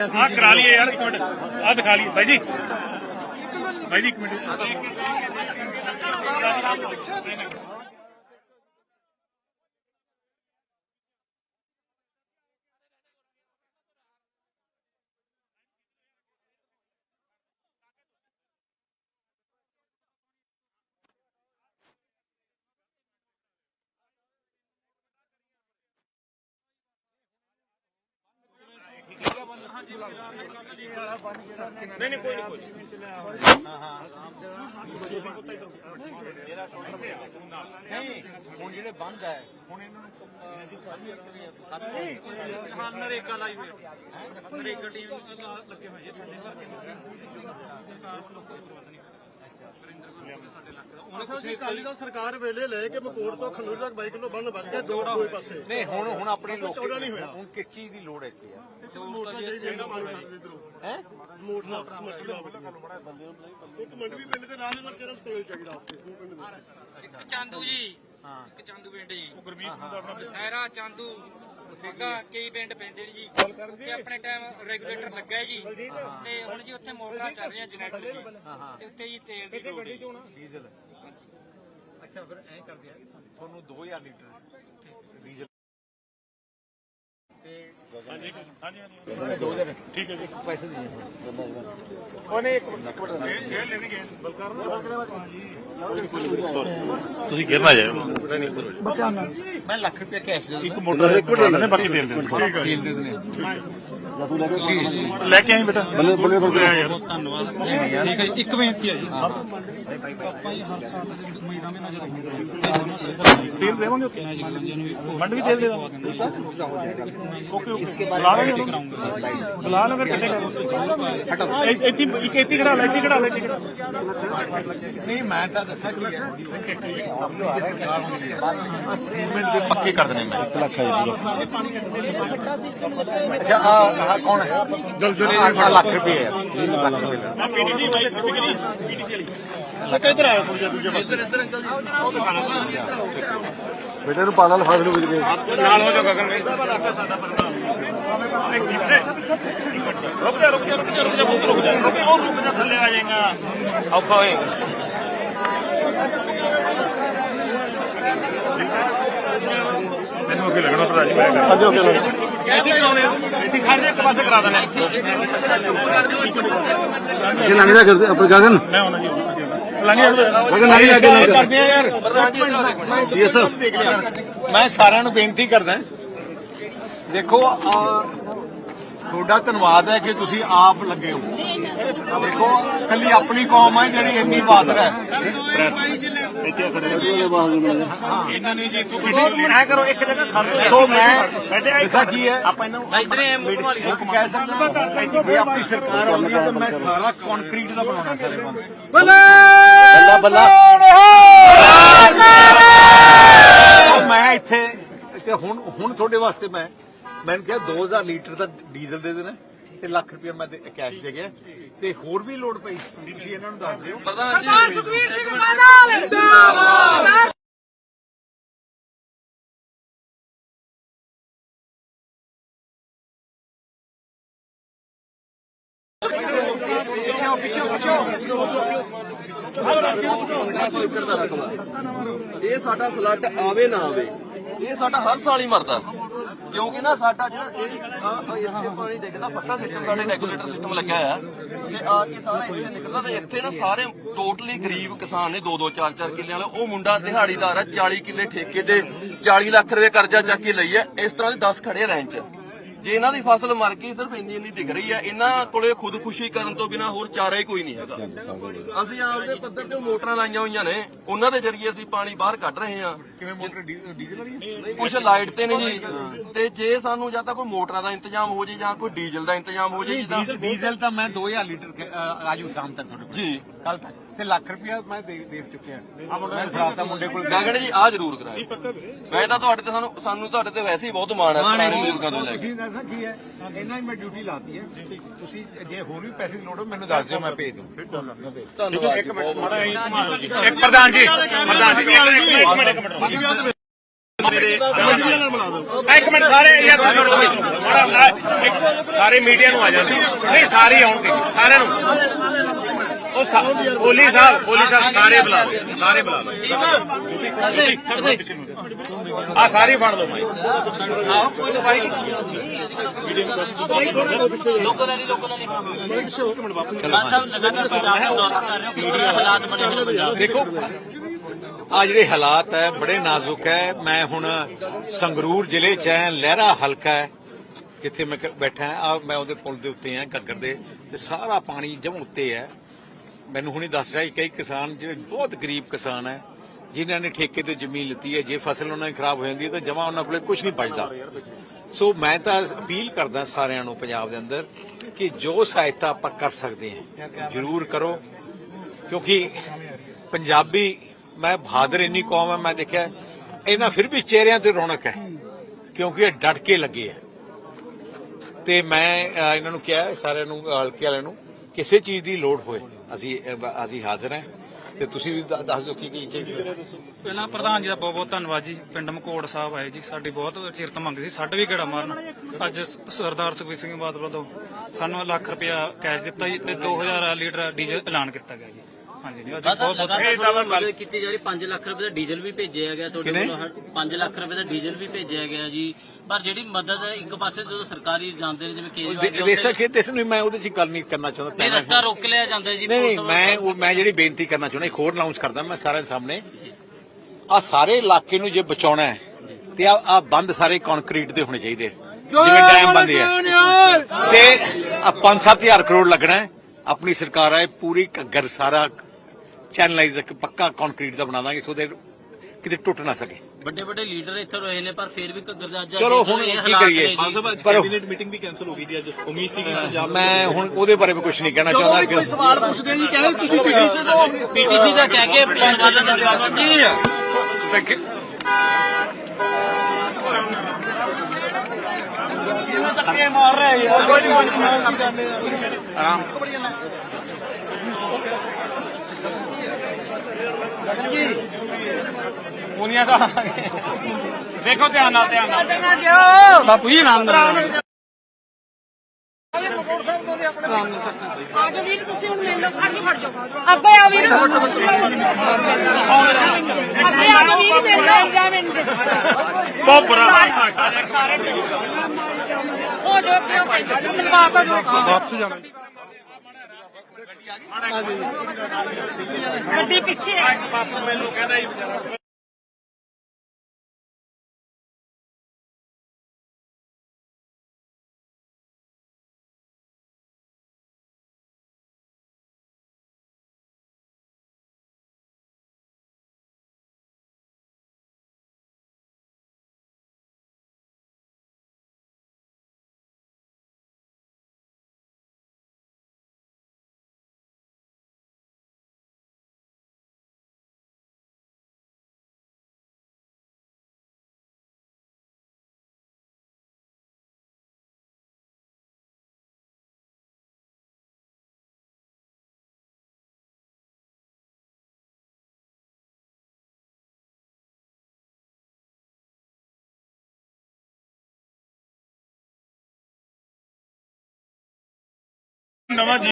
ਆ ਕਰਾ ਲਈਏ ਯਾਰ ਇੱਕ ਮਿੰਟ। ਆ ਦਿਖਾ ਲਈਏ। ਬਾਈ ਜੀ। ਭਾਈ ਜੀ, ਇੱਕ ਮਿੰਟ। ਨਹੀਂ ਨਹੀਂ ਕੋਈ ਨਹੀਂ ਕੋਈ ਨਹੀਂ ਹੁਣ ਜਿਹੜੇ ਬੰਦ ਹੈ ਹੁਣ ਇਹਨਾਂ ਨੂੰ ਹਾਂ ਨਰੇਗਾ ਲਾਈ ਹੋਈ ਹੈ। ਨਰੇਗਾ ਟੀਮ ਲੱਗੇ ਹੋਏ ਜੀ ਤੁਹਾਡੇ ਵਰਗੇ ਸਰਕਾਰ ਵੱਲੋਂ ਕੋਈ ਪ੍ਰਬੰਧ ਨਹੀਂ। ਸਾਡੇ ਇਲਾਕੇ ਦਾ ਅਸਲ ਜੀ ਕਾਲੀ ਦਾ ਸਰਕਾਰ ਵੇਲੇ ਲੈ ਕੇ ਮਕੋੜ ਤੋਂ ਖੰਡੂਰ ਤੱਕ 22 ਕਿਲੋ ਬੰਨ ਵੱਜ ਗਿਆ ਦੋ ਦੋਏ ਪਾਸੇ। ਨਹੀਂ ਹੁਣ ਹੁਣ ਆਪਣੇ ਲੋਕ ਚੌੜਾ ਨਹੀਂ ਹੋਇਆ। ਹੁਣ ਕਿਸ ਚੀਜ਼ ਦੀ ਲੋੜ ਹੈ? ਇੱਥੇ ਇੱਕ ਮੰਡਵੀ ਪਿੰਡ ਦੇ ਨਾਲ ਇਹਨਾਂ ਜਿਹੜਾ ਤੇਲ ਚਾਹੀਦਾ ਉੱਥੇ ਉਹ ਪਿੰਡ ਦੇ। ਇੱਕ ਚਾਂਦੂ ਜੀ। ਇੱਕ ਚਾਂਦੂ ਪਿੰਡ ਜੀ। ਸਹਿਰਾ ਚਾਂਦੂ। ਬੱਗਾ ਕਈ ਪਿੰਡ ਪੈਂਦੇ ਨੇ ਜੀ। ਉੱਥੇ ਆਪਣੇ ਟਾਈਮ ਰੈਗੂਲੇਟਰ ਲੱਗਾ ਹੈ। ਜੀ ਤੇ ਹੁਣ ਜੀ ਉੱਥੇ ਮੋਟਰਾਂ ਚੱਲ ਰਹੀਆਂ ਜਨਰੇਟਰ ਜੀ। ਤੇ ਉੱਥੇ ਜੀ ਤੇਲ ਦੀ ਲੋੜ ਹੈ। ਡੀਜ਼ਲ। ਅੱਛਾ ਫਿਰ ਐਂ ਕਰਦੇ ਆ। ਤੁਹਾਨੂੰ 2000 ਲੀਟਰ ਡੀਜ਼ਲ ਹਾਂਜੀ ਹਾਂਜੀ ਠੀਕ ਹੈ ਜੀ। ਪੈਸੇ ਦੇ ਉਹਨੇ ਇੱਕ ਮਿੰਟ ਇੱਕ ਮਿੰਟ। ਇਹ ਲੈਣਗੇ ਬਲਕਾਰ ਤੁਸੀਂ ਗਿਰਨਾ ਜਾਇਓ। ਮੈਂ ਲੱਖ ਰੁਪਏ ਕੈਸ਼ ਦੇ ਇੱਕ ਮੋਟਰ ਇੱਕ ਮਿੰਟ। ਨੇ ਬਾਕੀ ਤੇਲ ਦੇ ਠੀਕ ਹੈ ਤੇਲ ਦੇ ਦੇਣੇ ਲੈ ਕੇ ਆਈ ਬੇਟਾ। ਬੱਲੇ ਬੱਲੇ ਯਾਰ ਧੰਨਵਾਦ। ਠੀਕ ਹੈ ਜੀ ਇੱਕ ਬੇਨਤੀ ਹੈ ਜੀ। ਆਪਾਂ ਜੀ ਹਰ ਸਾਲ ਮਹੀਨਾ ਮਹੀਨਾ ਜਦੋਂ ਤੇਲ ਦੇਵਾਂਗੇ ਉੱਥੇ? ਮੰਡ ਵੀ ਤੇਲ ਦੇ ਦਾਂ ਓਕੇ ਓਕੇ। ਬੁਲਾ ਲਾਂਗੇ ਉਹਨੂੰ। ਬੁਲਾ ਲਾਂ ਫਿਰ ਕਿੱਥੇ ਕਰ ਇੱਥੇ ਇੱਕ ਇੱਥੇ ਖੜਾ ਲੈ ਇੱਥੇ ਖੜਾ ਲੈ ਇੱਥੇ ਖੜਾ ਨਹੀਂ ਮੈਂ ਤਾਂ ਦੱਸਿਆ ਕੀ ਹੈ। ਆਪਣੀ ਸਰਕਾਰ ਹੁੰਦੀ ਹੈ। ਸੀਮੈਂਟ ਦੇ ਪੱਕੇ ਕਰ ਦੇਣੇ ਮੈਂ 1 ਲੱਖ ਅੱਛਾ ਕੌਣ ਹੈ? ਲੱਖ ਰੁਪਏ ਹੈ? ਲੱਖ ਰੁਪਏ ਦਾ। ਆ ਪੀਟੀਸੀ ਬਾਈ ਪਿੱਛੇ ਕਰੀ ਪੀਟੀਸੀ ਵਾਲੀ। ਲੱਗਾ ਇਧਰ ਆਇਆ ਥੋੜਾ ਜਿਹਾ ਦੂਜੇ ਪਾਸੇ। ਬੇਟੇ ਨੂੰ ਪਾਲਾ ਲਫਾਫੇ ਨੂੰ ਵਿਚ ਗਏ। ਨਾਲ ਹੋ ਜਾ ਗਗਨ ਵੀ ਰੁਕ ਜਾ ਰੁਕ ਜਾ ਰੁਕ ਜਾ ਰੁਕ ਜਾ ਬਹੁਤ ਰੁਕ ਜਾ। ਰੁਕ ਜਾ, ਉਹ ਰੁਕ ਜਾ ਥੱਲੇ ਆ ਜਾਏਗਾ। ਔਖਾ ਹੋਏਗਾ ਮੈਨੂੰ ਅੱਗੇ ਲੱਗਣਾ ਭਰਾ ਜੀ ਮੈਂ ਹਾਂਜੀ ਓਕੇ ਲੋ ਇਹ ਲੰਘਦਾ ਕਰਦੇ ਆਪਣੇ ਗਗਨ। ਮੈਂ ਆਉਣਾ ਜੀ ਲੰਘੇ ਗਗਨ ਲੰਘ ਜਾ ਕੇ ਕਰਦੇ ਆ ਯਾਰ। ਸੀਐਸ ਮੈਂ ਸਾਰਿਆਂ ਨੂੰ ਬੇਨਤੀ ਕਰਦਾ ਦੇਖੋ ਤੁਹਾਡਾ ਧੰਨਵਾਦ ਹੈ ਕਿ ਤੁਸੀਂ ਆਪ ਲੱਗੇ ਹੋ। ਦੇਖੋ ਕੱਲੀ ਆਪਣੀ ਕੌਮ ਹੈ ਜਿਹੜੀ ਇੰਨੀ ਬਹਾਦਰ ਹੈ। ਇਹਨਾਂ ਨੇ ਜੀ ਇੱਕ ਵੀਡੀਓ ਐ ਕਰੋ ਇੱਕ ਜਗ੍ਹਾ ਖੜ ਜਾਓ। ਸੋ ਮੈਂ ਬੈਠੇ ਐਸਾ ਕੀ ਹੈ? ਆਪਾਂ ਇਹਨੂੰ ਇਧਰੇ ਮੋਟਰ ਵਾਲੀ ਇੱਕ ਕਹਿ ਸਕਦਾ ਵੀ ਆਪਣੀ ਸਰਕਾਰ ਆਉਂਦੀ ਹੈ ਤਾਂ ਮੈਂ ਸਾਰਾ ਕੰਕਰੀਟ ਦਾ ਬਣਾਉਣਾ ਬੱਲਾ! ਬੱਲਾ ਮੈਂ ਇੱਥੇ ਹੁਣ ਹੁਣ ਤੁਹਾਡੇ ਵਾਸਤੇ ਮੈਂ ਮੈਨੂੰ ਕਿਹਾ 2000 ਲੀਟਰ ਦਾ ਡੀਜ਼ਲ ਦੇ ਦੇਣਾ। ਤੇ ਲੱਖ ਰੁਪਏ ਮੈਂ ਦੇ- ਕੈਸ਼ ਦੇ ਗਿਆ। ਤੇ ਹੋਰ ਵੀ ਲੋੜ ਪਈ ਤੁਸੀਂ ਇਹਨਾਂ ਨੂੰ ਦੱਸ ਦਿਓ। ਸਰਦਾਰ ਸੁਖਵੀਰ ਸਿੰਘ ਮਾਨ ਜਿੰਦਾਬਾਦ। ਇਹ ਸਾਡਾ ਫਲੱਡ ਆਵੇ ਨਾ ਆਵੇ ਇਹ ਸਾਡਾ ਹਰ ਸਾਲ ਹੀ ਮਰਦਾ। ਕਿਉਂਕਿ ਨਾ ਸਾਡਾ ਜਿਹੜਾ ਇਹ ਇੱਥੇ ਪਾਣੀ ਡਿੱਗਦਾ ਪੱਕਾ ਸਿਸਟਮ ਸਾਡੇ ਰੈਗੂਲੇਟਰ ਸਿਸਟਮ ਲੱਗਾ ਆ ਤੇ ਆ ਕੇ ਸਾਰਾ ਇੱਥੇ ਨਿਕਲਦਾ ਤੇ ਇੱਥੇ ਨਾ ਸਾਰੇ ਟੋਟਲੀ ਗਰੀਬ ਕਿਸਾਨ ਨੇ 2-2 4-4 ਕਿੱਲੇ ਵਾਲੇ, ਉਹ ਮੁੰਡਾ ਦਿਹਾੜੀਦਾਰ ਆ 40 ਕਿੱਲੇ ਠੇਕੇ ਤੇ 40 ਲੱਖ ਰੁਪਏ ਕਰਜ਼ਾ ਚੱਕ ਕੇ ਲਈ ਆ, ਇਸ ਤਰ੍ਹਾਂ ਦੇ 10 ਖੜੇ ਰਹਿਣ 'ਚ। ਜੇ ਇਹਨਾਂ ਦੀ ਫਸਲ ਮਰ ਗਈ, ਸਿਰਫ ਇੰਨੀ ਇੰਨੀ ਦਿਖ ਰਹੀ ਹੈ ਇਹਨਾਂ ਕੋਲੇ ਖੁਦਕੁਸ਼ੀ ਕਰਨ ਤੋਂ ਬਿਨਾ ਹੋਰ ਚਾਰਾ ਹੀ ਕੋਈ ਨਹੀਂ ਹੈਗਾ। ਅਸੀਂ ਆਪਦੇ ਪੱਧਰ ਤੇ ਮੋਟਰਾਂ ਲਾਈਆਂ ਹੋਈਆਂ ਨੇ, ਉਹਨਾਂ ਦੇ ਜ਼ਰੀਏ ਅਸੀਂ ਪਾਣੀ ਬਾਹਰ ਕੱਢ ਰਹੇ ਹਾਂ। ਕਿਵੇਂ ਮੋਟਰ ਡੀ- ਡੀਜ਼ਲ ਵਾਲੀ ਹੈ? ਕੁਝ ਲਾਈਟ ਤੇ ਨੇ ਜੀ। ਤੇ ਜੇ ਸਾਨੂੰ ਜਾਂ ਤਾਂ ਕੋਈ ਮੋਟਰਾਂ ਦਾ ਇੰਤਜ਼ਾਮ ਹੋ ਜੇ ਜਾਂ ਕੋਈ ਡੀਜ਼ਲ ਦਾ ਇੰਤਜ਼ਾਮ ਹੋ ਜੇ ਜਿੱਦਾਂ ਡੀਜ਼ਲ ਤਾਂ ਮੈਂ 2000 ਲੀਟਰ ਕ- ਅ, ਸ਼ਾਮ ਤੱਕ ਤੁਹਾਡੇ ਕੋਲ। ਜੀ। ਕੱਲ ਤੱਕ। ਤੇ ਲੱਖ ਰੁਪਇਆ ਮੈਂ ਦੇ ਦੇ ਚੁੱਕਿਆ। ਆ ਮੁੰਡੇ ਕੋਲ ਗਗਨ ਜੀ ਆ ਜ਼ਰੂਰ ਕਰਾਇਆ ਮੈਂ ਤਾਂ ਤੁਹਾਡੇ ਤੇ ਸਾਨੂੰ ਸਾਨੂੰ ਤੁਹਾਡੇ ਤੇ ਵੈਸੇ ਹੀ ਬਹੁਤ ਮਾਣ ਹੈ ਪੁਰਾਣੇ ਬਜ਼ੁਰਗਾਂ ਤੋਂ ਲੈ ਕੇ। ਤੁਸੀਂ ਦੱਸੋ ਕੀ ਹੈ ਇਹਨਾਂ ਹੀ ਮੈਂ ਡਿਊਟੀ ਲਾਤੀ ਹੈ। ਤੁਸੀਂ ਜੇ ਹੋਰ ਵੀ ਪੈਸੇ ਦੀ ਲੋੜ ਹੋ ਮੈਨੂੰ ਦੱਸ ਦਿਓ ਮੈਂ ਭੇਜ ਦੂੰ ਧੰਨਵਾਦ ਜੀ ਬਹੁਤ ਇੱਕ ਪ੍ਰਧਾਨ ਜੀ ਪ੍ਰਧਾਨ ਜੀ ਇੱਕ ਮਿੰਟ ਇੱਕ ਮਿੰਟ। ਇੱਕ ਮਿੰਟ ਸਾਰੇ ਯਾਰ ਛੱਡੋ ਬਈ। ਮਾੜਾ ਮਾੜਾ ਇੱਕ ਸਾਰੇ ਮੀਡੀਆ ਨੂੰ ਆ ਜਾਂਦੇ ਨਹੀਂ ਸਾਰੇ ਆਉਣਗੇ ਸਾਰਿਆਂ ਨੂੰ। ਉਹ ਸਾ- ਬੋਲੀ ਸਾਹਿਬ ਬੋਲੀ ਸਾਹਿਬ ਸਾਰੇ ਬੁਲਾ ਲਓ ਸਾਰੇ ਬੁਲਾ ਲਓ। ਆ। ਸਾਰੇ ਫੜ ਲਓ ਮਾਈ ਦੇਖੋ ਆ ਜਿਹੜੇ ਹਾਲਾਤ ਹੈ, ਬੜੇ ਨਾਜ਼ੁਕ ਹੈ। ਮੈਂ ਹੁਣ ਸੰਗਰੂਰ ਜ਼ਿਲ੍ਹੇ ਚ ਹੈ, ਲਹਿਰਾ ਹਲਕਾ ਹੈ, ਜਿੱਥੇ ਮੈਂ ਬੈਠਾ ਆ ਮੈਂ ਉਹਦੇ ਪੁਲ ਦੇ ਉੱਤੇ ਹਾਂ, ਘੱਗਰ ਦੇ। ਤੇ ਸਾਰਾ ਪਾਣੀ ਜਮ ਉੱਤੇ ਹੈ। ਮੈਨੂੰ ਹੁਣੀ ਦੱਸ ਰਿਹਾ ਕਈ ਕਿਸਾਨ ਜਿਹੜੇ ਬਹੁਤ ਗਰੀਬ ਕਿਸਾਨ ਹੈ, ਜਿਨ੍ਹਾਂ ਨੇ ਠੇਕੇ ਤੇ ਜ਼ਮੀਨ ਲਿੱਤੀ ਹੈ। ਜੇ ਫਸਲ ਉਹਨਾਂ ਦੀ ਖਰਾਬ ਹੋ ਜਾਂਦੀ ਹੈ, ਤਾਂ ਜਮਾ ਉਹਨਾਂ ਕੋਲੇ ਕੁਝ ਨਹੀਂ ਬਚਦਾ। ਸੋ ਮੈਂ ਤਾਂ ਅਪੀਲ ਕਰਦਾ ਸਾਰਿਆਂ ਨੂੰ ਪੰਜਾਬ ਦੇ ਅੰਦਰ ਕਿ ਜੋ ਸਹਾਇਤਾ ਆਪਾਂ ਕਰ ਸਕਦੇ ਹਾਂ, ਜ਼ਰੂਰ ਕਰੋ। ਕਿਉਂਕਿ ਪੰਜਾਬੀ ਮੈਂ ਬਹਾਦਰ ਇੰਨੀ ਕੌਮ ਹੈ ਮੈਂ ਦੇਖਿਆ ਇਹਨਾਂ ਫਿਰ ਵੀ ਚਿਹਰਿਆਂ ਤੇ ਰੌਣਕ ਹੈ, ਕਿਉਂਕਿ ਇਹ ਡਟ ਕੇ ਲੱਗੇ ਆ। ਤੇ ਮੈਂ ਇਹਨਾਂ ਨੂੰ ਕਿਹਾ, ਸਾਰਿਆਂ ਨੂੰ, ਹਲਕੇ ਵਾਲਿਆਂ ਨੂੰ, ਕਿਸੇ ਚੀਜ਼ ਦੀ ਲੋੜ ਹੋਏ, ਅਸੀਂ ਅਸੀਂ ਹਾਜ਼ਰ ਹਾਂ। ਤੇ ਤੁਸੀਂ ਵੀ ਦੱਸ ਦਿਓ ਕੀ ਕੀ ਚਾਹੀਦਾ ਪਹਿਲਾਂ ਪ੍ਰਧਾਨ ਜੀ ਦਾ ਬਹੁਤ ਬਹੁਤ ਧੰਨਵਾਦ ਜੀ, ਪਿੰਡ ਮਕੋੜ ਸਾਹਿਬ ਆਏ ਜੀ, ਸਾਡੀ ਬਹੁਤ ਚਿਰ ਮੰਗ ਸੀ ਸਾਡੇ ਵੀ ਗੇੜਾ ਮਾਰਨ। ਅੱਜ ਸਰਦਾਰ ਸੁਖਬੀਰ ਸਿੰਘ ਬਾਦਲ ਵੱਲੋਂ ਸਾਨੂੰ ਲੱਖ ਰੁਪਇਆ ਕੈਸ਼ ਦਿੱਤਾ ਜੀ, ਤੇ 2000 ਲੀਟਰ ਡੀਜ਼ਲ ਐਲਾਨ ਕੀਤਾ ਗਿਆ ਜੀ। ਹਾਂਜੀ ਜੀ ਅੱਜ ਬਹੁਤ ਬਹੁਤ ਮਦਦ ਕੀਤੀ ਜਾ ਰਹੀ 5 ਲੱਖ ਰੁਪਏ ਦਾ ਡੀਜ਼ਲ ਵੀ ਭੇਜਿਆ ਗਿਆ ਤੁਹਾਡੇ ਕਿਹਨੇ? ਕੋਲ 5 ਲੱਖ ਰੁਪਏ ਦਾ ਡੀਜ਼ਲ ਵੀ ਭੇਜਿਆ ਗਿਆ ਜੀ। ਪਰ ਜਿਹੜੀ ਮਦਦ ਹੈ ਇੱਕ ਪਾਸੇ ਜਦੋਂ ਸਰਕਾਰੀ ਜਾਂਦੇ ਨੇ ਜਿਵੇਂ ਕੇਜਰੀਵਾਲ ਜੀ ਦੇਸਾ ਖੇਤ ਇਸ ਨੂੰ ਮੈਂ ਉਹਦੇ ਚ ਗੱਲ ਨਹੀਂ ਕਰਨਾ ਚਾਹੁੰਦਾ ਨਹੀਂ ਪਹਿਲਾਂ ਰਸਤਾ ਰੋਕ ਲਿਆ ਜਾਂਦਾ ਜੀ ਨਹੀਂ ਨਹੀਂ ਪੁਲਿਸ ਮੈਂ ਉਹ ਮੈਂ ਜਿਹੜੀ ਬੇਨਤੀ ਕਰਨਾ ਚਾਹੁੰਦਾ ਇੱਕ ਹੋਰ ਅਨਾਉਂਸ ਕਰਦਾ ਮੈਂ ਸਾਰਿਆਂ ਦੇ ਸਾਹਮਣੇ। ਆ ਸਾਰੇ ਇਲਾਕੇ ਨੂੰ ਜੇ ਬਚਾਉਣਾ ਹੈ ਤੇ ਆ ਆ ਬੰਦ ਸਾਰੇ ਕੰਕਰੀਟ ਦੇ ਹੋਣੇ ਚਾਹੀਦੇ ਜਿਵੇਂ ਡੈਮ ਬੰਦੇ ਆ। ਤੇ ਆ 5-7000 ਕਰੋੜ ਲੱਗਣਾ ਹੈ। ਆਪਣੀ ਸਰਕਾਰ ਹੈ ਪੂਰੀ ਘੱਗਰ ਸਾਰਾ ਚੈਨਲਾਈਜ਼ ਇੱਕ ਪੱਕਾ ਕੰਕਰੀਟ ਦਾ ਬਣਾ ਦਾਂਗੇ ਸੋ ਦੇ ਕਿਤੇ ਟੁੱਟ ਨਾ ਸਕੇ। ਵੱਡੇ ਵੱਡੇ ਲੀਡਰ ਇੱਥੇ ਰਹੇ ਨੇ ਪਰ ਫਿਰ ਵੀ ਘੱਗਰ ਦਾ ਅੱਜ ਚਲੋ ਹੁਣ ਕੀ ਕਰੀਏ। ਪਰ ਮੀਟਿੰਗ ਵੀ ਕੈਨਸਲ ਹੋ ਗਈ ਜੀ ਅੱਜ। ਉਮੀਦ ਸੀ ਕਿ ਮੈਂ ਹੁਣ ਉਹਦੇ ਬਾਰੇ ਵੀ ਕੁਝ ਨਹੀਂ ਕਹਿਣਾ ਚਾਹੁੰਦਾ ਕਿ ਸਵਾਲ ਪੁੱਛਦੇ ਜੀ ਕਹਿੰਦੇ ਤੁਸੀਂ ਪੀਡੀਸੀ ਤੋਂ ਪੀਟੀਸੀ ਦਾ ਕਹਿ ਕੇ ਸਵਾਲਾਂ ਦਾ ਜਵਾਬ ਜੀ ਪੂਨੀਆ ਸਾਹਿਬ ਦੇਖੋ ਧਿਆਨ ਨਾਲ ਧਿਆਨ ਨਾਲ। ਬਾਪੂ ਜੀ ਨਾਮ ਦਾ ਆਜੋ ਵੀਰ ਤੁਸੀਂ ਹੁਣ ਮੈਨੂੰ ਫੜ ਕੇ ਫੜ ਜਾਓ। ਅੱਗੇ ਆ ਵੀਰ ਅੱਗੇ ਆ ਜਾਓ ਵੀਰ ਮਿਲ ਲਓ ਬਹੁਤ ਬੁਰਾ ਹੋ। ਜੋ ਕਿਉਂ ਕਹਿੰਦੇ ਬਾਬਾ ਨੂੰ ਵਾਪਸ ਜਾਣਾ। ਗੱਡੀ ਪਿੱਛੇ ਹੈ। ਬਾਪੂ ਮੈਨੂੰ ਕਹਿੰਦਾ ਹੀ ਵਿਚਾਰਾ। nomás